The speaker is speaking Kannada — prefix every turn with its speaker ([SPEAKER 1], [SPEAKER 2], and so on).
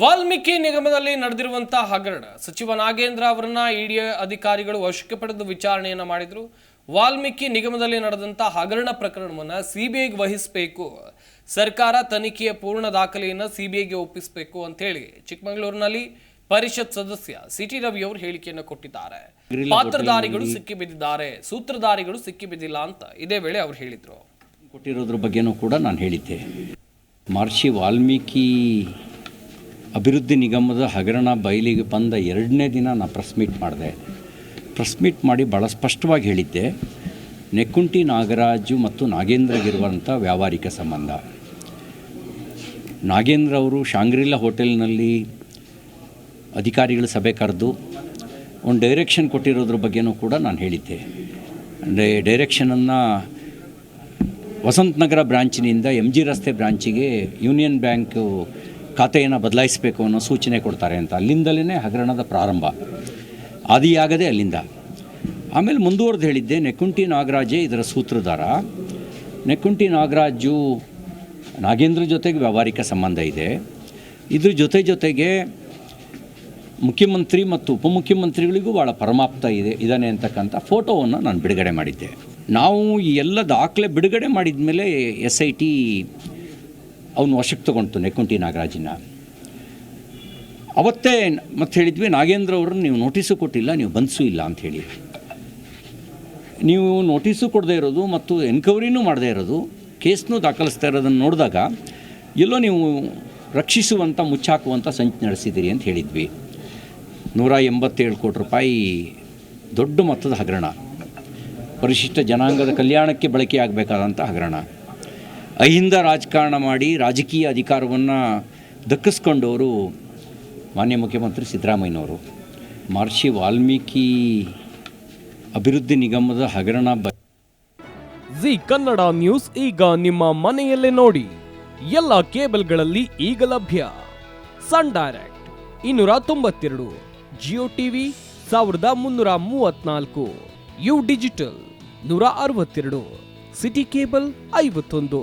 [SPEAKER 1] ವಾಲ್ಮೀಕಿ ನಿಗಮದಲ್ಲಿ ನಡೆದಿರುವಂತಹ ಹಗರಣ ಸಚಿವ ನಾಗೇಂದ್ರ ಅವರನ್ನ ಇಡಿ ಅಧಿಕಾರಿಗಳು ವಶಕ್ಕೆ ಪಡೆದು ವಿಚಾರಣೆಯನ್ನ ಮಾಡಿದ್ರು. ವಾಲ್ಮೀಕಿ ನಿಗಮದಲ್ಲಿ ನಡೆದಂತಹ ಹಗರಣ ಪ್ರಕರಣವನ್ನ ಸಿಬಿಐಗೆ ವಹಿಸಬೇಕು ಸರ್ಕಾರ ತನಿಖೆಯ ಪೂರ್ಣ ದಾಖಲೆಯನ್ನ ಸಿಬಿಐಗೆ ಒಪ್ಪಿಸಬೇಕು ಅಂತ ಹೇಳಿ ಚಿಕ್ಕಮಗಳೂರಿನಲ್ಲಿ ಪರಿಷತ್ ಸದಸ್ಯ ಸಿಟಿ ರವಿ ಅವರು ಹೇಳಿಕೆಯನ್ನು ಕೊಟ್ಟಿದ್ದಾರೆ. ಪಾತ್ರಧಾರಿಗಳು ಸಿಕ್ಕಿಬಿದ್ದಿದ್ದಾರೆ ಸೂತ್ರಧಾರಿಗಳು ಸಿಕ್ಕಿಬಿದ್ದಿಲ್ಲ ಅಂತ ಇದೇ ವೇಳೆ ಅವರು ಹೇಳಿದ್ರು.
[SPEAKER 2] ಕೊಟ್ಟಿರೋದ್ರ ಬಗ್ಗೆನೂ ಕೂಡ ನಾನು ಹೇಳಿದ್ದೆ. ಮಹರ್ಷಿ ವಾಲ್ಮೀಕಿ ಅಭಿವೃದ್ಧಿ ನಿಗಮದ ಹಗರಣ ಬಯಲಿಗೆ ಬಂದ ಎರಡನೇ ದಿನ ನಾನು ಪ್ರೆಸ್ ಮೀಟ್ ಮಾಡಿದೆ. ಪ್ರೆಸ್ ಮೀಟ್ ಮಾಡಿ ಭಾಳ ಸ್ಪಷ್ಟವಾಗಿ ಹೇಳಿದ್ದೆ, ನೆಕ್ಕುಂಟಿ ನಾಗರಾಜು ಮತ್ತು ನಾಗೇಂದ್ರಗಿರುವಂಥ ವ್ಯಾವಹಾರಿಕ ಸಂಬಂಧ. ನಾಗೇಂದ್ರ ಅವರು ಶಾಂಗ್ರಿಲಾ ಹೋಟೆಲ್ನಲ್ಲಿ ಅಧಿಕಾರಿಗಳ ಸಭೆ ಕರೆದು ಒಂದು ಡೈರೆಕ್ಷನ್ ಕೊಟ್ಟಿರೋದ್ರ ಬಗ್ಗೆನೂ ಕೂಡ ನಾನು ಹೇಳಿದ್ದೆ. ಅಂದರೆ ಡೈರೆಕ್ಷನನ್ನು ವಸಂತ ನಗರ ಬ್ರಾಂಚಿನಿಂದ ಎಂ ಜಿ ರಸ್ತೆ ಬ್ರಾಂಚಿಗೆ ಯೂನಿಯನ್ ಬ್ಯಾಂಕು ಖಾತೆಯನ್ನು ಬದಲಾಯಿಸಬೇಕು ಅನ್ನೋ ಸೂಚನೆ ಕೊಡ್ತಾರೆ ಅಂತ. ಅಲ್ಲಿಂದಲೇ ಹಗರಣದ ಪ್ರಾರಂಭ. ಆದಿಯಾಗದೆ ಅಲ್ಲಿಂದ. ಆಮೇಲೆ ಮುಂದುವರೆದು ಹೇಳಿದ್ದೆ ನೆಕ್ಕುಂಟಿ ನಾಗರಾಜೇ ಇದರ ಸೂತ್ರಧಾರ. ನೆಕ್ಕುಂಟಿ ನಾಗರಾಜು ನಾಗೇಂದ್ರ ಜೊತೆಗೆ ವ್ಯಾವಹಾರಿಕ ಸಂಬಂಧ ಇದೆ. ಇದ್ರ ಜೊತೆ ಜೊತೆಗೆ ಮುಖ್ಯಮಂತ್ರಿ ಮತ್ತು ಉಪಮುಖ್ಯಮಂತ್ರಿಗಳಿಗೂ ಭಾಳ ಪರಮಾಪ್ತ ಇದೆ ಇದ್ದಾನೆ ಅಂತಕ್ಕಂಥ ಫೋಟೋವನ್ನು ನಾನು ಬಿಡುಗಡೆ ಮಾಡಿದ್ದೆ. ನಾವು ಈ ಎಲ್ಲ ದಾಖಲೆ ಬಿಡುಗಡೆ ಮಾಡಿದ ಮೇಲೆ ಎಸ್ ಐ ಟಿ ಅವನು ವಶಕ್ಕೆ ತೊಗೊಳ್ತು ನೆಕ್ಕುಂಟಿ ನಾಗರಾಜನ. ಅವತ್ತೇ ಮತ್ತೆ ಹೇಳಿದ್ವಿ, ನಾಗೇಂದ್ರ ಅವ್ರನ್ನ ನೀವು ನೋಟಿಸು ಕೊಟ್ಟಿಲ್ಲ, ನೀವು ಬನ್ಸು ಇಲ್ಲ ಅಂಥೇಳಿ ನೀವು ನೋಟಿಸು ಕೊಡದೇ ಇರೋದು ಮತ್ತು ಎನ್ಕ್ವೈರಿನೂ ಮಾಡದೇ ಇರೋದು, ಕೇಸ್ನೂ ದಾಖಲಿಸ್ತಾ ಇರೋದನ್ನು ನೋಡಿದಾಗ, ಎಲ್ಲೋ ನೀವು ರಕ್ಷಿಸುವಂಥ ಮುಚ್ಚಾಕುವಂಥ ಸಂಚು ನಡೆಸಿದ್ದೀರಿ ಅಂತ ಹೇಳಿದ್ವಿ. ನೂರ ಎಂಬತ್ತೇಳು ಕೋಟಿ ರೂಪಾಯಿ ದೊಡ್ಡ ಮೊತ್ತದ ಹಗರಣ. ಪರಿಶಿಷ್ಟ ಜನಾಂಗದ ಕಲ್ಯಾಣಕ್ಕೆ ಬಳಕೆಯಾಗಬೇಕಾದಂಥ ಹಗರಣ. ಅಹಿಂದ ರಾಜಕಾರಣ ಮಾಡಿ ರಾಜಕೀಯ ಅಧಿಕಾರವನ್ನು ದಕ್ಕಿಸ್ಕೊಂಡವರು ಮಾನ್ಯ ಮುಖ್ಯಮಂತ್ರಿ ಸಿದ್ದರಾಮಯ್ಯನವರು. ಮಹರ್ಷಿ ವಾಲ್ಮೀಕಿ ಅಭಿವೃದ್ಧಿ ನಿಗಮದ ಹಗರಣ ಬ
[SPEAKER 3] ಜಿ ಕನ್ನಡ ನ್ಯೂಸ್ ಈಗ ನಿಮ್ಮ ಮನೆಯಲ್ಲೇ ನೋಡಿ. ಎಲ್ಲ ಕೇಬಲ್ಗಳಲ್ಲಿ ಈಗ ಲಭ್ಯ. ಸನ್ ಡೈರೆಕ್ಟ್ ಇನ್ನೂರ ತೊಂಬತ್ತೆರಡು, ಜಿಯೋ ಟಿವಿ ಸಾವಿರದ ಮುನ್ನೂರ ಮೂವತ್ನಾಲ್ಕು ಯು ಡಿಜಿಟಲ್ ನೂರ ಅರವತ್ತೆರಡು, ಸಿಟಿ ಕೇಬಲ್ ಐವತ್ತೊಂದು.